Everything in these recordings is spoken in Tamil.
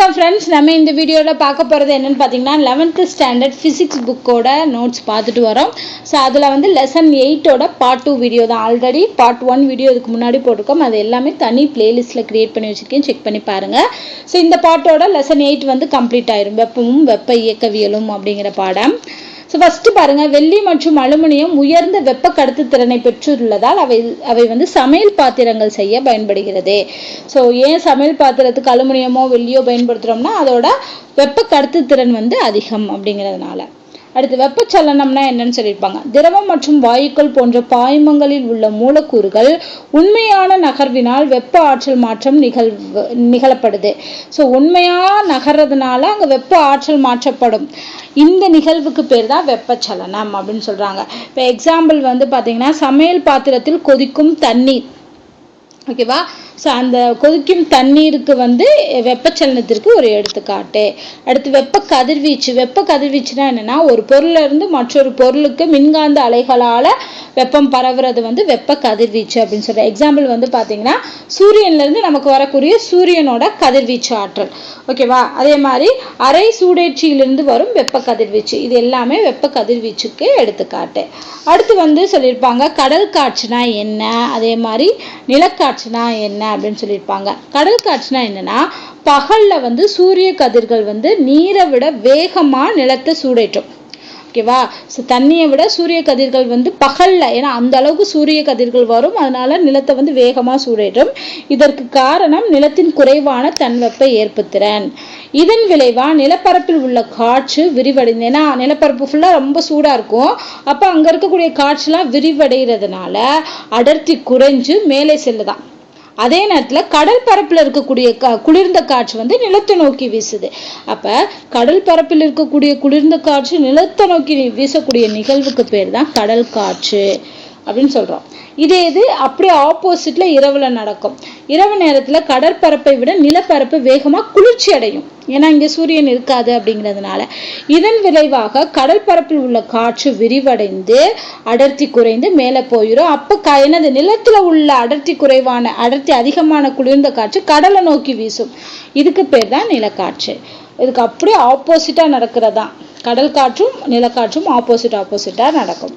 வணக்கம் ஃப்ரெண்ட்ஸ் நம்ம இந்த வீடியோவில் பார்க்க போகிறது என்னென்னு பார்த்தீங்கன்னா லெவன்த்து ஸ்டாண்டர்ட் ஃபிசிக்ஸ் புக்கோட நோட்ஸ் பார்த்துட்டு வரோம். ஸோ அதில் வந்து லெசன் எயிட்டோட பார்ட் டூ வீடியோ தான். ஆல்ரெடி பார்ட் ஒன் வீடியோ இதுக்கு முன்னாடி போட்டிருக்கோம். அது எல்லாமே தனி பிளேலிஸ்ட்டில் க்ரியேட் பண்ணி வச்சுருக்கேன். செக் பண்ணி பாருங்கள் ஸோ இந்த பாட்டோட லெசன் எயிட் வந்து கம்ப்ளீட் ஆயிரும். வெப்பமும் வெப்ப இயக்கவியலும் அப்படிங்கிற பாடம். ஸோ ஃபஸ்ட்டு பாருங்கள் வெள்ளி மற்றும் அலுமினியம் உயர்ந்த வெப்ப கடத்து திறனை பெற்றுள்ளதால் அவை அவை வந்து சமையல் பாத்திரங்கள் செய்ய பயன்படுகிறது. ஸோ ஏன் சமையல் பாத்திரத்துக்கு அலுமினியமோ வெள்ளியோ பயன்படுத்துகிறோம்னா அதோட வெப்ப கடத்து திறன் வந்து அதிகம் அப்படிங்கிறதுனால. அடுத்து வெப்பச்சலனம்னா என்னன்னு சொல்லியிருப்பாங்க. திரவம் மற்றும் வாயுக்கள் போன்ற பாய்மங்களில் உள்ள மூலக்கூறுகள் உண்மையான நகர்வினால் வெப்ப ஆற்றல் மாற்றம் நிகழ்வு நிகழப்படுது. ஸோ உண்மையா நகர்றதுனால அங்கே வெப்ப ஆற்றல் மாற்றப்படும். இந்த நிகழ்வுக்கு பேர் தான் வெப்பச்சலனம் அப்படின்னு சொல்றாங்க. இப்போ எக்ஸாம்பிள் வந்து பார்த்தீங்கன்னா சமையல் பாத்திரத்தில் கொதிக்கும் தண்ணீர். ஓகேவா ஸோ அந்த கொதிக்கும் தண்ணீருக்கு வந்து வெப்பச்சலனத்திற்கு ஒரு எடுத்துக்காட்டு. அடுத்து வெப்ப கதிர்வீச்சு. வெப்ப கதிர்வீச்சுனா என்னன்னா ஒரு பொருள்ல இருந்து மற்றொரு பொருளுக்கு மின்காந்த அலைகளால வெப்பம் பரவுறது வந்து வெப்ப கதிர்வீச்சு அப்படின்னு சொல்ற எக்ஸாம்பிள் வந்து பார்த்தீங்கன்னா சூரியன்லேருந்து நமக்கு வரக்கூடிய சூரியனோட கதிர்வீச்சு ஆற்றல். ஓகேவா அதே மாதிரி அரை சூடேற்றியிலிருந்து வரும் வெப்ப கதிர்வீச்சு. இது எல்லாமே வெப்ப கதிர்வீச்சுக்கு எடுத்துக்காட்டு. அடுத்து வந்து சொல்லியிருப்பாங்க கடல் காற்றுனா என்ன? அதே மாதிரி நிலக்காற்றுனா என்ன அப்படின்னு சொல்லியிருப்பாங்க. கடல் காற்றுனா என்னென்னா பகலில் வந்து சூரிய கதிர்கள் வந்து நீரை விட வேகமாக நிலத்தை சூடேற்றும். ஓகேவா ஸோ தண்ணியை விட சூரிய கதிர்கள் வந்து பகல்ல. ஏன்னா அந்த அளவுக்கு சூரிய கதிர்கள் வரும். அதனால நிலத்தை வந்து வேகமா சூடேற்றும் இதற்கு காரணம் நிலத்தின் குறைவான தன்வெப்ப ஏற்புத்திறன் இதன் விளைவா நிலப்பரப்பில் உள்ள காற்று விரிவடைந்து ஏன்னா நிலப்பரப்பு ஃபுல்லா ரொம்ப சூடா இருக்கும். அப்ப அங்க இருக்கக்கூடிய காற்றுலாம் விரிவடைகிறதுனால அடர்த்தி குறைஞ்சு மேலே செல்லுதான். அதே நேரத்தில் கடல் பரப்பில் இருக்கக்கூடிய க குளிர்ந்த காற்று வந்து நிலத்தை நோக்கி வீசுது. அப்போ கடல் பரப்பில் இருக்கக்கூடிய குளிர்ந்த காற்று நிலத்தை நோக்கி வீசக்கூடிய நிகழ்வுக்கு பேர் தான் கடல் காற்று. அப்படின்னு சொல்கிறோம் இதே இது அப்படியே ஆப்போசிட்ல இரவுல நடக்கும். இரவு நேரத்துல கடற்பரப்பை விட நிலப்பரப்பு வேகமா குளிர்ச்சி அடையும். ஏன்னா இங்க சூரியன் இருக்காது அப்படிங்கிறதுனால. இதன் விளைவாக கடற்பரப்பில் உள்ள காற்று விரிவடைந்து அடர்த்தி குறைந்து மேலே போயிடும் அப்ப க என்னது நிலத்துல உள்ள அடர்த்தி குறைவான அடர்த்தி அதிகமான குளிர்ந்த காற்று கடலை நோக்கி வீசும். இதுக்கு பேர் தான் நிலக்காற்று. இதுக்கு அப்படியே ஆப்போசிட்டா நடக்கிறதான் கடல் காற்றும் நிலக்காற்றும் ஆப்போசிட் ஆப்போசிட்டா நடக்கும்.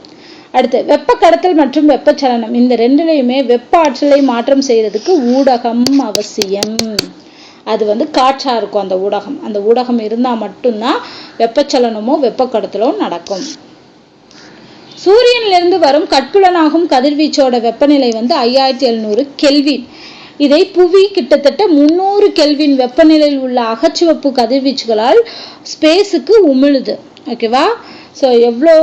அடுத்து வெப்ப கடத்தல் மற்றும் வெப்பச்சலனம். இந்த ரெண்டுலையுமே வெப்ப ஆற்றலை மாற்றம் செய்யறதுக்கு ஊடகம் அவசியம். அது வந்து காற்றா இருக்கும் அந்த ஊடகம். அந்த ஊடகம் இருந்தா மட்டும்தான் வெப்பச்சலனமோ வெப்ப நடக்கும். சூரியனிலிருந்து வரும் கட்புலனாகும் கதிர்வீச்சோட வெப்பநிலை வந்து ஐயாயிரத்தி எழுநூறு கெல்வின். இதை புவி கிட்டத்தட்ட முன்னூறு கெல்வின் வெப்பநிலையில் உள்ள அகச்சிவப்பு கதிர்வீச்சுகளால் ஸ்பேஸுக்கு உமிழுது. ஓகேவா? ஸோ எவ்வளோ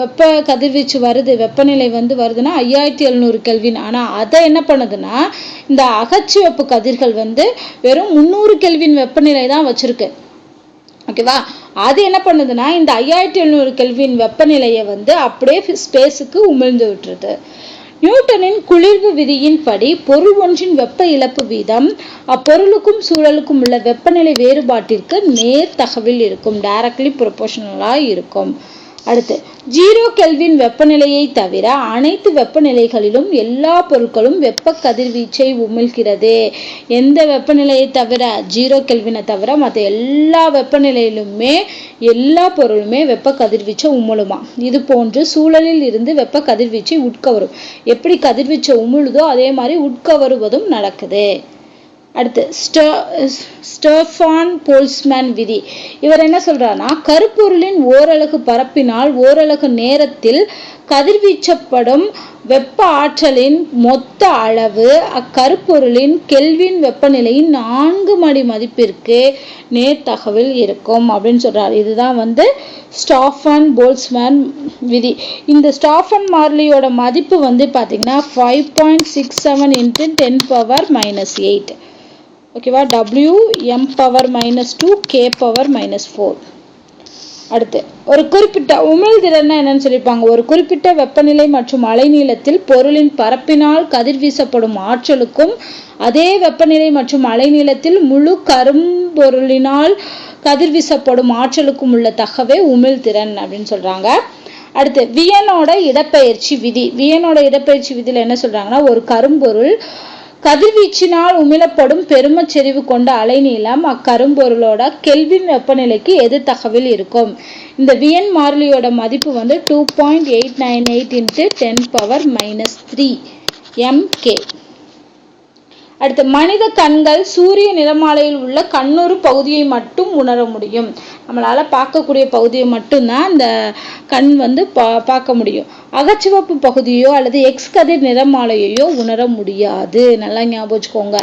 வெப்ப கதிர்வீச்சு வருது வெப்பநிலை வந்து வருதுன்னா ஐயாயிரத்தி எழுநூறு கெல்வின் ஆனால் அதை என்ன பண்ணுதுன்னா இந்த அகச்சிவப்பு கதிர்கள் வந்து வெறும் முந்நூறு கெல்வின் வெப்பநிலை தான் வச்சிருக்கு. ஓகேவா அது என்ன பண்ணுதுன்னா இந்த ஐயாயிரத்தி எழுநூறு கெல்வின் வெப்பநிலையை வந்து அப்படியே ஸ்பேஸுக்கு உமிழ்ந்து விட்டுருது. நியூட்டனின் குளிர்வு விதியின்படி பொருள் ஒன்றின் வெப்ப இழப்பு வீதம் அப்பொருளுக்கும் சூழலுக்கும் உள்ள வெப்பநிலை வேறுபாட்டிற்கு நேர் தகவில் இருக்கும் டைரக்ட்லி ப்ரொபோஷனலாக இருக்கும். அடுத்து ஜீரோ கெல்வின் வெப்பநிலையை தவிர அனைத்து வெப்பநிலைகளிலும் எல்லா பொருட்களும் வெப்ப கதிர்வீச்சை உமிழ்கிறது. எந்த வெப்பநிலையை தவிர? ஜீரோ கெல்வினை தவிர மற்ற எல்லா வெப்பநிலையிலுமே எல்லா பொருளுமே வெப்ப கதிர்வீச்சை உமிழுமா? இது போன்று சூழலில் இருந்து வெப்ப கதிர்வீச்சை உட்கவரும். எப்படி கதிர்வீச்சை உமிழுதோ அதே மாதிரி உட்கவருவதும் நடக்குது. அடுத்து ஸ்டர்ஃபான் போல்ஸ்மேன் விதி. இவர் என்ன சொல்றாருன்னா கருப்பொருளின் ஓரலகு பரப்பினால் ஓரலகு நேரத்தில் கதிர்வீச்சப்படும் வெப்ப ஆற்றலின் மொத்த அளவு அக்கருப்பொருளின் கெல்வின் வெப்பநிலையின் நான்கு மடி மதிப்பிற்கு நேர்த்தகவில் இருக்கும் அப்படின்னு சொல்றாரு. இதுதான் வந்து ஸ்டாஃபன் போல்ஸ்மேன் விதி. இந்த ஸ்டாஃபன் மார்லியோட மதிப்பு வந்து பார்த்தீங்கன்னா five point six seven into ten power minus eight ஓகேவா W M power minus two K power minus four அடுத்து ஒரு குறிப்பிட்ட உமிழ்திறன்னா என்னன்னு சொல்லியிருப்பாங்க. ஒரு குறிப்பிட்ட வெப்பநிலை மற்றும் அலைநீளத்தில் பொருளின் பரப்பினால் கதிர்வீசப்படும் ஆற்றலுக்கும் அதே வெப்பநிலை மற்றும் அலைநீளத்தில் முழு கரும்பொருளினால் கதிர்வீசப்படும் ஆற்றலுக்கும் உள்ள தகவே உமிழ்திறன் அப்படின்னு சொல்றாங்க. அடுத்து வியனோட இடப்பெயர்ச்சி விதி. வியனோட இடப்பெயர்ச்சி விதியில என்ன சொல்றாங்கன்னா ஒரு கரும்பொருள் கதிர்வீச்சினால் உமிழப்படும் பெருமச் செறிவு கொண்ட அலைநீளம் அக்கரும்பொருளோட கெல்வின் வெப்பநிலைக்கு எது தகவில் இருக்கும்? இந்த வியன் மாறிலியோட மதிப்பு வந்து two point eight nine eight into ten power minus three m K அடுத்து மனித கண்கள் சூரிய நிறமாலையில் உள்ள கண்ணுறு பகுதியை மட்டும் உணர முடியும். நம்மளால் பார்க்கக்கூடிய பகுதியை மட்டும்தான் அந்த கண் வந்து பா பார்க்க முடியும். அகச்சிவப்பு பகுதியோ அல்லது எக்ஸ் கதிர் நிறமாலையையோ உணர முடியாது. நல்லா ஞாபகம் வச்சுக்கோங்க.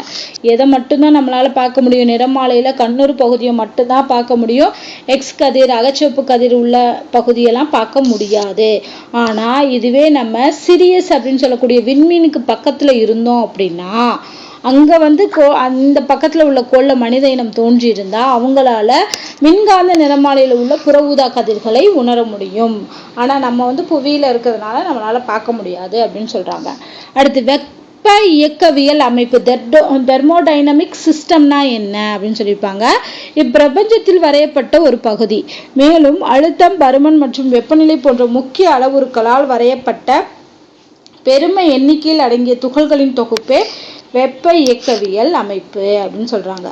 எதை மட்டும்தான் நம்மளால் பார்க்க முடியும்? நிறமாலையில் கண்ணுறு பகுதியை மட்டும்தான் பார்க்க முடியும். எக்ஸ் கதிர் அகச்சிவப்பு கதிர் உள்ள பகுதியெல்லாம் பார்க்க முடியாது. ஆனால் இதுவே நம்ம சிரியஸ் அப்படின்னு சொல்லக்கூடிய விண்மீனுக்கு பக்கத்தில் இருந்தோம் அப்படின்னா அங்க வந்து கோ அந்த பக்கத்துல உள்ள கோள்ல மனித இனம் தோன்றியிருந்தால் அவங்களால மின்காந்த நிறமாலையில் உள்ள புற ஊதா கதிர்களை உணர முடியும். ஆனா நம்ம வந்து புவியில இருக்கிறதுனால நம்மளால பார்க்க முடியாது அப்படின்னு சொல்றாங்க. அடுத்து வெப்ப இயக்கவியல் அமைப்பு தெர்டோ தெர்மோடைனமிக் சிஸ்டம்னா என்ன அப்படின்னு சொல்லியிருப்பாங்க. இப்பிரபஞ்சத்தில் வரையப்பட்ட ஒரு பகுதி. மேலும் அழுத்தம் பருமன் மற்றும் வெப்பநிலை போன்ற முக்கிய அளவுருக்களால் வரையப்பட்ட பெருமை எண்ணிக்கையில் அடங்கிய துகள்களின் தொகுப்பே வெப்ப இயக்கவியல் அமைப்பு அப்படின்னு சொல்கிறாங்க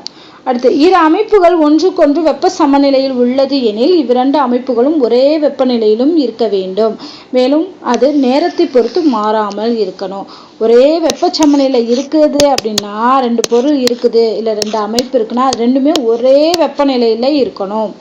அடுத்து இரு அமைப்புகள் ஒன்றுக்கொன்று வெப்ப சமநிலையில் உள்ளது எனில் இவ்விரண்டு அமைப்புகளும் ஒரே வெப்பநிலையிலும் இருக்க வேண்டும். மேலும் அது நேரத்தை பொறுத்து மாறாமல் இருக்கணும். ஒரே வெப்ப சமநிலை இருக்குது அப்படின்னா ரெண்டு பொருள் இருக்குது. இல்லை ரெண்டு அமைப்பு இருக்குன்னா ரெண்டுமே ஒரே வெப்பநிலையில் இருக்கணும்.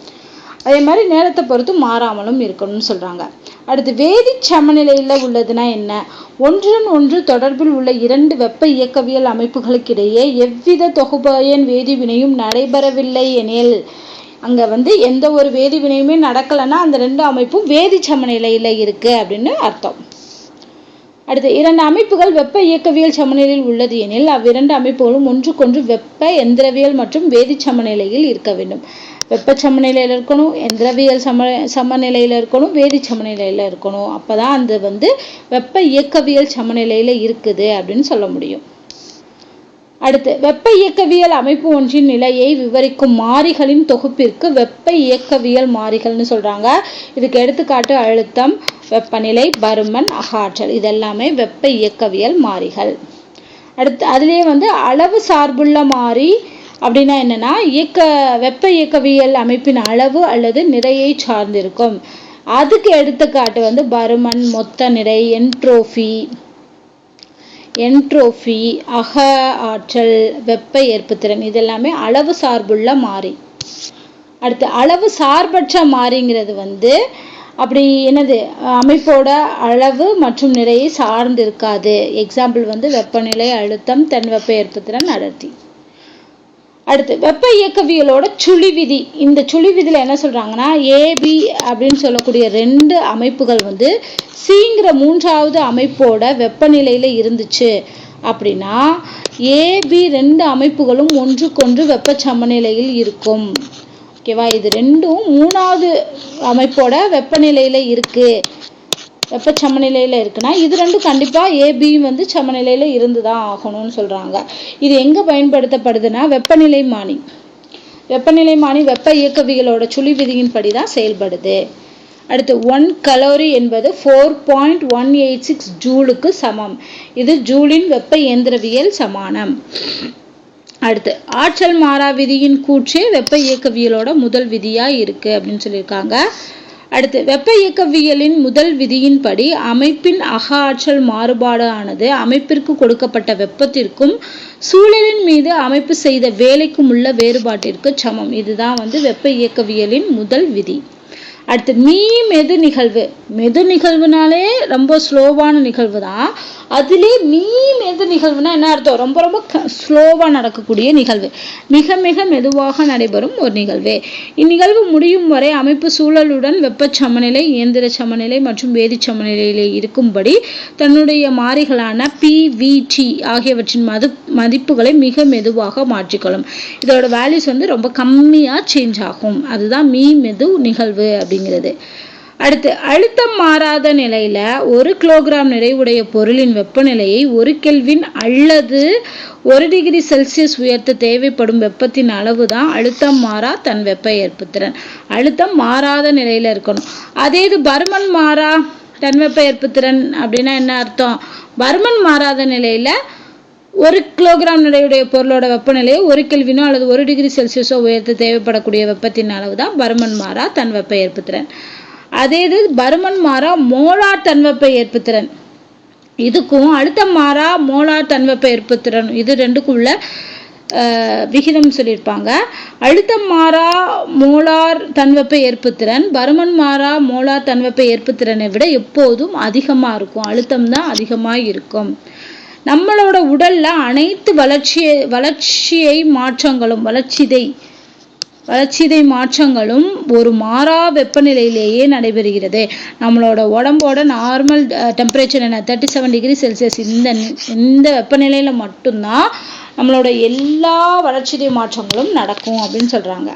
அதே மாதிரி நேரத்தை பொறுத்து மாறாமலும் இருக்கணும்னு சொல்கிறாங்க அடுத்து வேதி சமநிலையில் உள்ளதுனா என்ன? ஒன்றுடன் ஒன்று தொடர்பில் உள்ள இரண்டு வெப்ப இயக்கவியல் அமைப்புகளுக்கிடையே எவ்வித தொகுபயன் வேதிவினையும் நடைபெறவில்லை எனில் அங்க வந்து எந்த ஒரு வேதிவினையுமே நடக்கலைன்னா அந்த ரெண்டு அமைப்பும் வேதி சமநிலையில் இருக்கு அப்படின்னு அர்த்தம். அடுத்து இரண்டு அமைப்புகள் வெப்ப இயக்கவியல் சமநிலையில் உள்ளது எனில் அவ்விரண்டு அமைப்புகளும் ஒன்றுக்கொன்று வெப்ப எந்திரவியல் மற்றும் வேதி சமநிலையில் இருக்க வேண்டும். வெப்ப இருக்கணும் எந்திரவியல் சம சமநிலையில இருக்கணும் வேதி சமநிலையில இருக்கணும். அப்பதான் அந்த வந்து வெப்ப இயக்கவியல் சமநிலையில இருக்குது அப்படின்னு சொல்ல முடியும். அடுத்து வெப்ப இயக்கவியல் அமைப்பு ஒன்றின் நிலையை விவரிக்கும் மாறிகளின் தொகுப்பிற்கு வெப்ப இயக்கவியல் மாறிகள்னு சொல்றாங்க. இதுக்கு எடுத்துக்காட்டு அழுத்தம் வெப்பநிலை பருமன் அகாற்றல். இதெல்லாமே வெப்ப இயக்கவியல் மாறிகள். அடுத்து அதுலயே வந்து அளவு சார்புள்ள மாறி அப்படின்னா என்னென்னா இயக்க வெப்ப இயக்கவியல் அமைப்பின் அளவு அல்லது நிறையை சார்ந்திருக்கும். அதுக்கு எடுத்துக்காட்டு வந்து பருமன் மொத்த நிறை என்ட்ரோஃபி என்ட்ரோஃபி அக ஆற்றல் வெப்ப ஏற்புத்திறன் இதெல்லாமே அளவு சார்புள்ள மாறி. அடுத்து அளவு சார்பற்ற மாறிங்கிறது வந்து அப்படி என்னது அமைப்போட அளவு மற்றும் நிறையை சார்ந்து இருக்காது எக்ஸாம்பிள் வந்து வெப்பநிலை அழுத்தம் தென் வெப்ப ஏற்புத்திறன் அடர்த்தி. அடுத்து வெப்ப இயக்கவியலோட சுழி விதி. இந்த சுழி விதியில என்ன சொல்கிறாங்கன்னா ஏபி அப்படின்னு சொல்லக்கூடிய ரெண்டு அமைப்புகள் வந்து சிங்கிற மூன்றாவது அமைப்போட வெப்பநிலையில் இருந்துச்சு அப்படின்னா ஏபி ரெண்டு அமைப்புகளும் ஒன்றுக்கொன்று வெப்ப சமநிலையில் இருக்கும் ஓகேவா இது ரெண்டும் மூணாவது அமைப்போட வெப்பநிலையில் இருக்குது வெப்ப சமநிலையில இருக்குன்னா இது ரெண்டும் கண்டிப்பா ஏபியும் வந்து சமநிலையில இருந்துதான் ஆகணும்னு சொல்றாங்க. இது எங்க பயன்படுத்தப்படுதுன்னா வெப்பநிலை மானி. வெப்பநிலை மானி வெப்ப இயக்கவியலோட சுழி விதியின்படி தான் செயல்படுது. அடுத்து ஒன் கலோரி என்பது four point one eight six ஜூலுக்கு சமம். இது ஜூலின் வெப்ப இயந்திரவியல் சமானம். அடுத்து ஆற்றல் மாறா விதியின் கூற்றே வெப்ப இயக்கவியலோட முதல் விதியா இருக்கு அப்படின்னு சொல்லியிருக்காங்க. அடுத்து வெப்ப இயக்கவியலின் முதல் விதியின்படி அமைப்பின் அக ஆற்றல் மாறுபாடு ஆனது அமைப்பிற்கு கொடுக்கப்பட்ட வெப்பத்திற்கும் சூழலின் மீது அமைப்பு செய்த வேலைக்கும் உள்ள வேறுபாட்டிற்கு சமம். இதுதான் வந்து வெப்ப இயக்கவியலின் முதல் விதி. அடுத்து மீ மெது நிகழ்வு. மெது நிகழ்வுனாலே ரொம்ப ஸ்லோவான நிகழ்வு தான் அதிலே மீ மெது நிகழ்வுனா என்ன அர்த்தம்? ரொம்ப ரொம்ப ஸ்லோவாக நடக்கக்கூடிய நிகழ்வு. மிக மிக மெதுவாக நடைபெறும் ஒரு நிகழ்வு. இந்நிகழ்வு முடியும் வரை அமைப்பு சூழலுடன் வெப்ப சமநிலை இயந்திர சமநிலை மற்றும் வேதி சமநிலையிலே இருக்கும்படி தன்னுடைய மாறிகளான பி ஆகியவற்றின் மது மதிப்புகளை மிக மெதுவாக மாற்றிக்கொள்ளும். இதோட வேல்யூஸ் வந்து ரொம்ப கம்மியாக சேஞ்ச் ஆகும். அதுதான் மீ மெது நிகழ்வு அப்படிங்கிறது. அடுத்து அழுத்தம் மாறாத நிலையில ஒரு கிலோகிராம் நிறைவுடைய பொருளின் வெப்பநிலையை ஒரு கெல்வின் அல்லது ஒரு டிகிரி செல்சியஸ் உயர்த்த தேவைப்படும் வெப்பத்தின் அளவு தான் அழுத்தம் மாறா தன் வெப்ப ஏற்புத்திறன். அழுத்தம் மாறாத நிலையில இருக்கணும். அதே இது பருமன் மாறா தன் வெப்ப ஏற்புத்திறன் அப்படின்னா என்ன அர்த்தம்? பருமன் மாறாத நிலையில ஒரு கிலோகிராம் நிறையுடைய பொருளோட வெப்பநிலையை ஒரு கெல்வினோ அல்லது ஒரு டிகிரி செல்சியஸோ உயர்த்து தேவைப்படக்கூடிய வெப்பத்தின் அளவு தான் பருமன் மாறா தன்வெப்ப ஏற்புத்திறன். அதே இது பருமன் மாறா மோலார் தன்வெப்ப ஏற்புத்திறன். இதுக்கும் அழுத்தம் மாறா மோலார் தன்வெப்ப ஏற்புத்திறன். இது ரெண்டுக்குள்ள அஹ், விகிதம் சொல்லியிருப்பாங்க. அழுத்தம் மாறா மோலார் தன்வெப்ப ஏற்புத்திறன். பருமன் மாறா மோலார் தன்வெப்ப ஏற்புத்திறனை விட எப்போதும் அதிகமாக இருக்கும். அழுத்தம் தான் அதிகமாக இருக்கும். நம்மளோட உடல்ல அனைத்து வளர்ச்சியை வளர்ச்சியை மாற்றங்களும் வளர்ச்சிதை வளர்ச்சிதை மாற்றங்களும் ஒரு மாறா வெப்பநிலையிலேயே நடைபெறுகிறது. நம்மளோட உடம்போட நார்மல் டெம்பரேச்சர் என்ன? தேர்ட்டி செவன் டிகிரி செல்சியஸ் இந்த இந்த வெப்பநிலையில மட்டும்தான் நம்மளோட எல்லா வளர்ச்சிதை மாற்றங்களும் நடக்கும் அப்படின்னு சொல்றாங்க.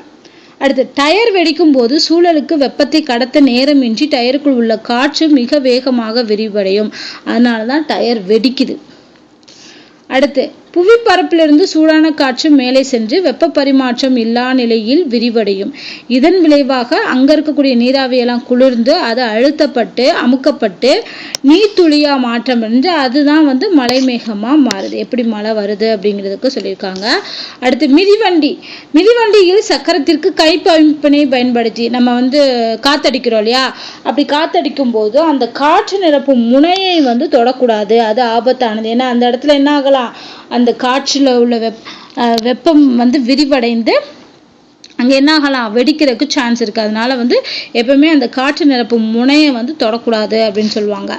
அடுத்து டயர் வெடிக்கும் போது சூழலுக்கு வெப்பத்தை கடத்த நேரமின்றி டயருக்குள் உள்ள காற்று மிக வேகமாக விரிவடையும். அதனால தான் டயர் வெடிக்குது. அடுத்து புவிப்பரப்பிலிருந்து சூடான காற்று மேலே சென்று வெப்ப பரிமாற்றம் இல்லா நிலையில் விரிவடையும். இதன் விளைவாக அங்க இருக்கக்கூடிய நீராவியெல்லாம் குளிர்ந்து அது அழுத்தப்பட்டு அமுக்கப்பட்டு நீர்த்துளியா மாற்றம் அடைஞ்சு அதுதான் வந்து மலை மேகமா மாறுது. எப்படி மழை வருது அப்படிங்கிறதுக்கு சொல்லியிருக்காங்க. அடுத்து மிதிவண்டி. மிதிவண்டியில் சக்கரத்திற்கு கைப்பமைப்பினை பயன்படுத்தி நம்ம வந்து காத்தடிக்கிறோம் இல்லையா? அப்படி காத்தடிக்கும் போது அந்த காற்று நிரப்பும் முனையை வந்து தொடக்கூடாது. அது ஆபத்தானது. ஏன்னா அந்த இடத்துல என்ன ஆகலாம்? அந்த காற்றுல உள்ள வெப் அஹ் வெப்பம் வந்து விரிவடைந்து அங்க என்ன ஆகலாம்? வெடிக்கிறதுக்கு சான்ஸ் இருக்கு. அதனால வந்து எப்பவுமே அந்த காற்று நிரப்பும் முனையை வந்து தொடக்கூடாது அப்படின்னு சொல்லுவாங்க.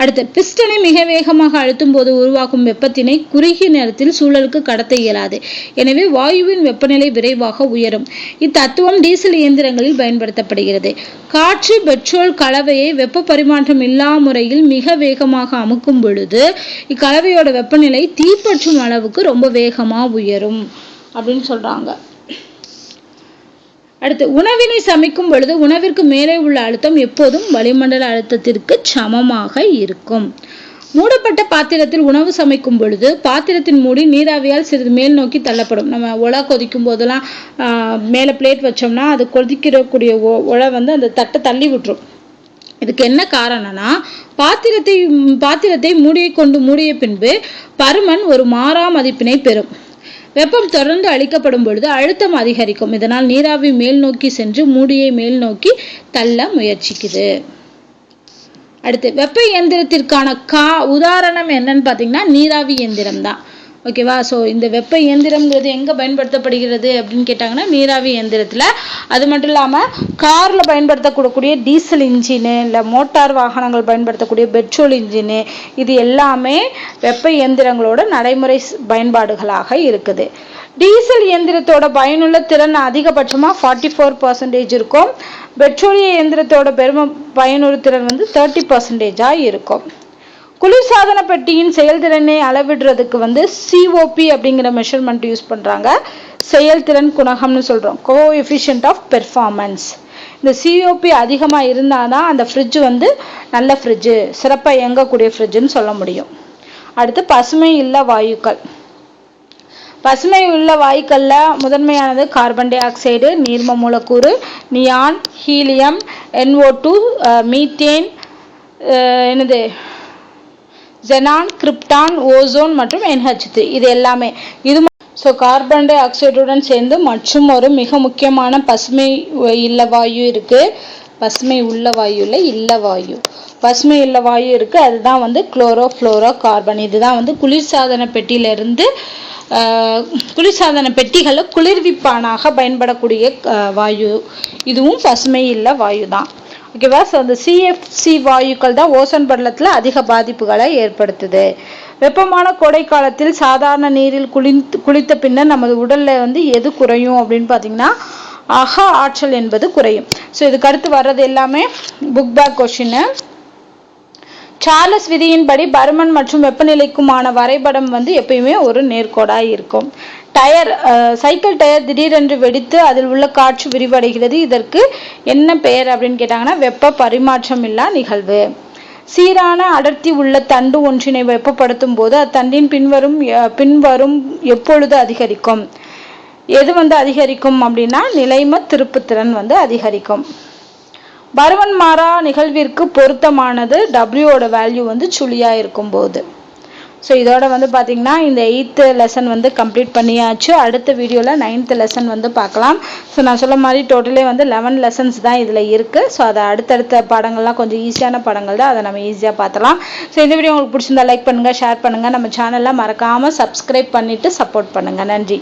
அடுத்து பிஸ்டனை மிக வேகமாக அழுத்தும் போது உருவாக்கும் வெப்பத்தினை குறுகிய நேரத்தில் சூழலுக்கு கடத்த இயலாது. எனவே வாயுவின் வெப்பநிலை விரைவாக உயரும். இத்தத்துவம் டீசல் இயந்திரங்களில் பயன்படுத்தப்படுகிறது. காற்று பெட்ரோல் கலவையை வெப்ப பரிமாற்றம் இல்லா முறையில் மிக வேகமாக அமுக்கும் பொழுது இக்கலவையோட வெப்பநிலை தீப்பற்றும் அளவுக்கு ரொம்ப வேகமாக உயரும் அப்படின்னு சொல்கிறாங்க அடுத்து உணவினை சமைக்கும் பொழுது உணவிற்கு மேலே உள்ள அழுத்தம் எப்போதும் வளிமண்டல அழுத்தத்திற்கு சமமாக இருக்கும். மூடப்பட்ட பாத்திரத்தில் உணவு சமைக்கும் பொழுது பாத்திரத்தின் மூடி நீராவியால் சிறிது மேல் நோக்கி தள்ளப்படும். நம்ம உலா கொதிக்கும் போதெல்லாம் ஆஹ், மேலே பிளேட் வச்சோம்னா அது கொதிக்கிறக்கூடிய ஒ- உலை வந்து அந்த தட்டை தள்ளி விட்டுரும். இதுக்கு என்ன காரணம்னா பாத்திரத்தை பாத்திரத்தை மூடியை கொண்டு மூடிய பின்பு பருமன் ஒரு மாறா மதிப்பினை பெறும். வெப்பம் தொடர்ந்து அளிக்கப்படும் பொழுது அழுத்தம் அதிகரிக்கும். இதனால் நீராவி மேல் நோக்கி சென்று மூடியை மேல் நோக்கி தள்ள முயற்சிக்குது. அடுத்து வெப்ப இயந்திரத்திற்கான கா உதாரணம் என்னன்னு பார்த்தீங்கன்னா நீராவி இயந்திரம் தான் ஓகேவா? ஸோ இந்த வெப்ப இயந்திரம்ங்கிறது எங்கே பயன்படுத்தப்படுகிறது அப்படின்னு கேட்டாங்கன்னா நீராவி இயந்திரத்தில். அது மட்டும் இல்லாமல் காரில் பயன்படுத்தக்கூடிய டீசல் இன்ஜினு இல்லை மோட்டார் வாகனங்கள் பயன்படுத்தக்கூடிய பெட்ரோல் இன்ஜினு இது எல்லாமே வெப்ப இயந்திரங்களோட நடைமுறை பயன்பாடுகளாக இருக்குது. டீசல் இயந்திரத்தோட பயனுள்ள திறன் அதிகபட்சமாக ஃபார்ட்டி ஃபோர் பர்சன்டேஜ் இருக்கும். பெட்ரோலிய இயந்திரத்தோட பெரும பயனுறு திறன் வந்து தேர்ட்டி பர்சன்டேஜாக இருக்கும். குளிர்சாதன பெட்டியின் செயல்திறனை அளவிடுறதுக்கு வந்து சிஓபி அப்படிங்கிற மெஷர்மெண்ட் யூஸ் பண்றாங்க. செயல்திறன் குணகம்னு சொல்றோம். கோ எஃபிஷியன்ட் ஆஃப் பெர்ஃபார்மன்ஸ் இந்த சிஓபி அதிகமா இருந்தாதான் அந்த ஃப்ரிட்ஜ் வந்து நல்ல ஃப்ரிட்ஜு சிறப்பா இயங்கக்கூடிய ஃப்ரிட்ஜுன்னு சொல்ல முடியும். அடுத்து பசுமை இல்ல வாயுக்கள். பசுமை உள்ள வாயுக்களில் முதன்மையானது கார்பன் டை ஆக்சைடு நீர்ம மூலக்கூறு neon helium NO two methane என்னது? ஜெனான் கிரிப்டான் ஓசோன் மற்றும் என்ஹெச் த்ரீ இது எல்லாமே. இது ஸோ கார்பன் டை ஆக்சைடுடன் சேர்ந்து மற்றும் ஒரு மிக முக்கியமான பசுமை இல்ல வாயு இருக்கு. பசுமை உள்ள வாயு இல்லை இல்ல வாயு. பசுமை இல்ல வாயு இருக்கு. அதுதான் வந்து குளோரோ ஃப்ளோரோ கார்பன் இதுதான் வந்து குளிர்சாதன பெட்டியிலிருந்து குளிர்சாதன பெட்டிகளை குளிர்விப்பானாக பயன்படக்கூடிய வாயு. இதுவும் பசுமை இல்ல வாயு தான். ஓகேவா ஸோ அந்த சிஎஃப்சி வாயுக்கள் தான் ஓசோன் படலத்தில் அதிக பாதிப்புகளை ஏற்படுத்துது. வெப்பமான கோடை காலத்தில் சாதாரண நீரில் குளித்து குளித்த பின்னர் நமது உடலில் வந்து எது குறையும் அப்படின்னு பார்த்தீங்கன்னா அக ஆற்றல் என்பது குறையும். ஸோ இதுக்கு அடுத்து வர்றது எல்லாமே புக் பேக் கொஷின்னு சார்லஸ் விதியின்படி பருமன் மற்றும் வெப்பநிலைக்குமான வரைபடம் வந்து எப்பயுமே ஒரு நேர்கோடாய் இருக்கும். டயர் சைக்கிள் டயர் திடீரென்று வெடித்து அதில் உள்ள காற்று விரிவடைகிறது. இதற்கு என்ன பெயர் அப்படின்னு கேட்டாங்கன்னா வெப்ப பரிமாற்றம் இல்லா நிகழ்வு. சீரான அடர்த்தி உள்ள தண்டு ஒன்றினை வெப்பப்படுத்தும் போது அத்தண்டின் பின்வரும் அஹ், பின்வரும் எப்பொழுது அதிகரிக்கும்? எது வந்து அதிகரிக்கும் அப்படின்னா நிலைம திருப்புத்திறன் வந்து அதிகரிக்கும். பருவன் மாறா நிகழ்விற்கு பொருத்தமானது டபிள்யூவோட வேல்யூ வந்து சுழியாக இருக்கும்போது. ஸோ இதோட வந்து பார்த்திங்கன்னா இந்த எயித்து லெசன் வந்து கம்ப்ளீட் பண்ணியாச்சு. அடுத்த வீடியோவில் நைன்த்து லெசன் வந்து பார்க்கலாம். ஸோ நான் சொல்ல மாதிரி டோட்டலே வந்து லெவன் லெசன்ஸ் தான் இதில் இருக்குது ஸோ அதை அடுத்தடுத்த படங்கள்லாம் கொஞ்சம் ஈஸியான படங்கள் தான். அதை நம்ம ஈஸியாக பார்த்தலாம் ஸோ இந்த வீடியோ உங்களுக்கு பிடிச்சிருந்தா லைக் பண்ணுங்கள் ஷேர் பண்ணுங்கள் நம்ம சேனலில் மறக்காமல் சப்ஸ்கிரைப் பண்ணிவிட்டு சப்போர்ட் பண்ணுங்கள் நன்றி.